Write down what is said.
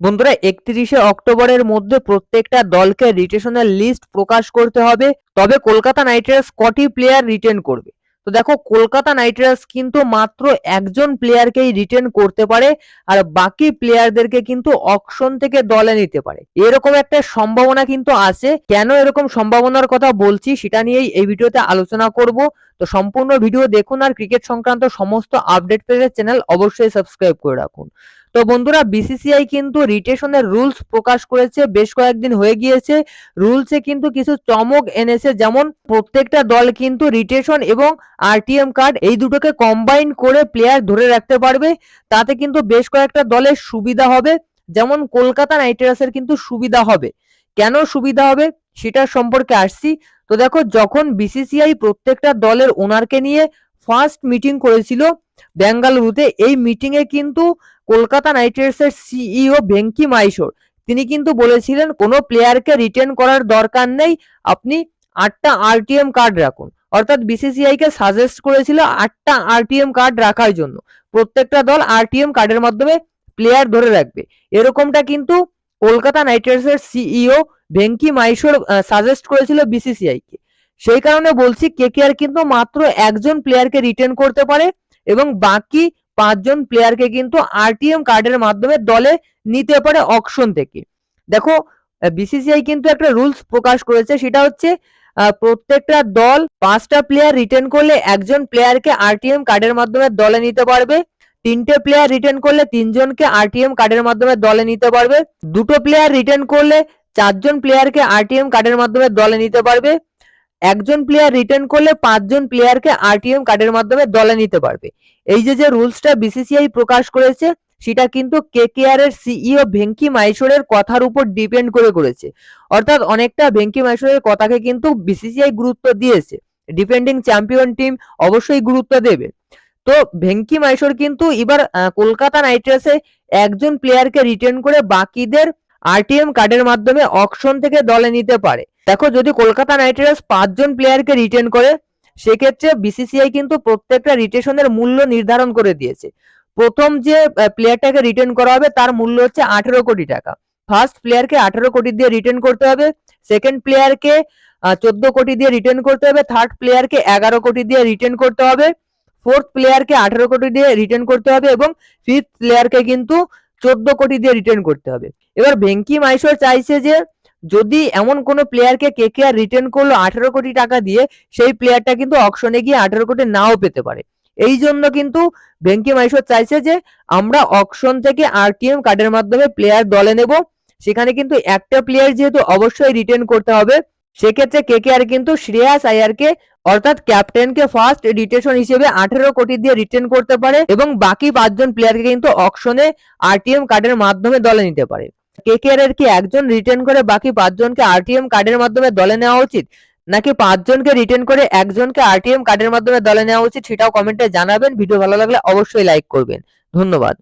বন্ধুরা, একত্রিশে অক্টোবরের মধ্যে প্রত্যেকটা দলকে রিটেশনের লিস্ট প্রকাশ করতে হবে। তবে কলকাতা নাইট রাইডার্স কটি প্লেয়ার রিটেন করবে? তো দেখো, কলকাতা নাইট রাইডার্স কিন্তু মাত্র একজন প্লেয়ারকেই রিটেন করতে পারে, আর বাকি প্লেয়ারদেরকে কিন্তু অকশন থেকে দলে নিতে পারে। এরকম একটা সম্ভাবনা কিন্তু আছে। কেন এরকম সম্ভাবনার কথা বলছি, সেটা নিয়েই এই ভিডিওতে আলোচনা করব। তো সম্পূর্ণ ভিডিও দেখুন, আর ক্রিকেট সংক্রান্ত সমস্ত আপডেট পেতে চ্যানেল অবশ্যই সাবস্ক্রাইব করে রাখুন। তো বন্ধুরা বিসিসিআই কিন্তু রিটেশনের রুলস প্রকাশ করেছে, বেশ কয়েকদিন হয়ে গিয়েছে। রুলসে কিন্তু কিছু চমক এনেছে, যেমন প্রত্যেকটা দল কিন্তু রিটেশন এবং আরটিএম কার্ড এই দুটোকে কম্বাইন করে প্লেয়ার ধরে রাখতে পারবে। তাতে কিন্তু বেশ কয়েকটা দলের সুবিধা হবে। যেমন কলকাতা নাইট রাইডার্সের কিন্তু সুবিধা হবে। কেন সুবিধা হবে? সেটার সম্পর্কে আসছি। তো দেখো, যখন বিসিসিআই প্রত্যেকটা দলের ওনারকে নিয়ে ফার্স্ট মিটিং করেছিল বেঙ্গালুরুতে। এই মিটিং এ কিন্তু কলকাতা নাইট রাইডার্সের সিইও ভেঙ্কি মাইশোর তিনি কিন্তু বলেছিলেন, কোনো প্লেয়ারকে রিটেন করার দরকার নেই, আপনি আটটা আরটিএম কার্ড রাখুন। অর্থাৎ বিসিসিআই কে সাজেস্ট করেছিল আটটা আরটিএম কার্ড রাখার জন্য। প্রত্যেকটা দল আরটিএম কার্ডের মাধ্যমে প্লেয়ার ধরে রাখবে। এরকমটা কিন্তু কলকাতা নাইট রাইডার্সের সিইও ভেঙ্কি মাইশোর সাজেস্ট করেছিল বিসিসিআই কে। সেই কারণে বলছি কেকেআর কিন্তু মাত্র একজন প্লেয়ারকে রিটেন করতে পারে এবং বাকি পাঁচজন প্লেয়ারকে কিন্তু আরটিএম কার্ডের মাধ্যমে দলে নিতে পারে অকশন থেকে। দেখো বিসিসিআই কিন্তু একটা রুলস প্রকাশ করেছে, সেটা হচ্ছে প্রত্যেকটা দল পাঁচটা প্লেয়ার রিটেন করলে একজন প্লেয়ারকে আরটিএম কার্ডের মাধ্যমে দলে নিতে পারবে, তিনটে প্লেয়ার রিটেন করলে তিনজনকে আরটিএম কার্ডের মাধ্যমে দলে নিতে পারবে, দুটো প্লেয়ার রিটেন করলে চারজন প্লেয়ারকে আরটিএম কার্ডের মাধ্যমে দলে নিতে পারবে একজন প্লেয়ার রিটার্ন করলে পাঁচজন প্লেয়ারকে আরটিএম কার্ডের মাধ্যমে দলে নিতে পারবে। এই যে যে রুলসটা বিসিসিআই প্রকাশ করেছে, সেটা কিন্তু কেকেআর এর সিইও ভেঙ্কি মাইশোরের কথার উপর ডিপেন্ড করে করেছে। অর্থাৎ অনেকটা ভেঙ্কি মাইশোরের কথাকে কিন্তু বিসিসিআই গুরুত্ব দিয়েছে। ডিফেন্ডিং চ্যাম্পিয়ন টিম অবশ্যই গুরুত্ব দেবে। তো ভেঙ্কি মাইশোর কিন্তু এবার কলকাতা নাইট রাইডার্সে একজন প্লেয়ারকে রিটার্ন করে বাকিদের আরটিএম কার্ডের মাধ্যমে অকশন থেকে দলে নিতে পারে। দেখো, যদি কলকাতা নাইট রাইডার্স পাঁচজন প্লেয়ারকে রিটেন করে, সেক্ষেত্রে বিসিসিআই কিন্তু প্রত্যেকটা রিটেশনের মূল্য নির্ধারণ করে দিয়েছে। প্রথম যে প্লেয়ারটাকে রিটেন করা হবে, তার মূল্য হচ্ছে আঠেরো কোটি টাকা। ফার্স্ট প্লেয়ারকে আঠেরো কোটি দিয়ে রিটেন করতে হবে সেকেন্ড প্লেয়ারকে চোদ্দ কোটি দিয়ে রিটেন করতে হবে থার্ড প্লেয়ারকে এগারো কোটি দিয়ে রিটেন করতে হবে ফোর্থ প্লেয়ারকে আঠেরো কোটি দিয়ে রিটেন করতে হবে এবং ফিফথ প্লেয়ারকে কিন্তু চোদ্দ কোটি দিয়ে রিটার্ন করতে হবে। এবার ভেঙ্কি মাইশোর চাইছে যে যদি এমন কোনো প্লেয়ারকে কে কে আর রিটার্ন করল আঠারো কোটি টাকা দিয়ে, সেই প্লেয়ারটা কিন্তু অকশনে গিয়ে আঠারো কোটি নাও পেতে পারে। এই জন্য কিন্তু ভেঙ্কি মাইশোর চাইছে যে আমরা অকশন থেকে আরটিএম কার্ডের মাধ্যমে প্লেয়ার দলে নেব। সেখানে কিন্তু একটা প্লেয়ার যেহেতু অবশ্যই রিটার্ন করতে হবে, সেক্ষেত্রে কে কে আর কিন্তু শ্রেয়াস আয়ারকে অর্থাৎ ক্যাপ্টেনকে ফার্স্ট রিটেশন হিসেবে আঠেরো কোটি দিয়ে রিটেন করতে পারে এবং বাকি পাঁচজন প্লেয়ারকে কিন্তু অকশনে আরটিএম কার্ডের মাধ্যমে দলে নিতে পারে। কেকেআর এর কি একজন রিটেন করে বাকি পাঁচজনকে আরটিএম কার্ডের মাধ্যমে দলে নেওয়া উচিত? নাকি পাঁচজনকে রিটেন করে একজনকে আরটিএম কার্ডের মাধ্যমে দলে নেওয়া উচিত? সেটাও কমেন্টে জানাবেন। ভিডিও ভালো লাগলে অবশ্যই লাইক করবেন। ধন্যবাদ।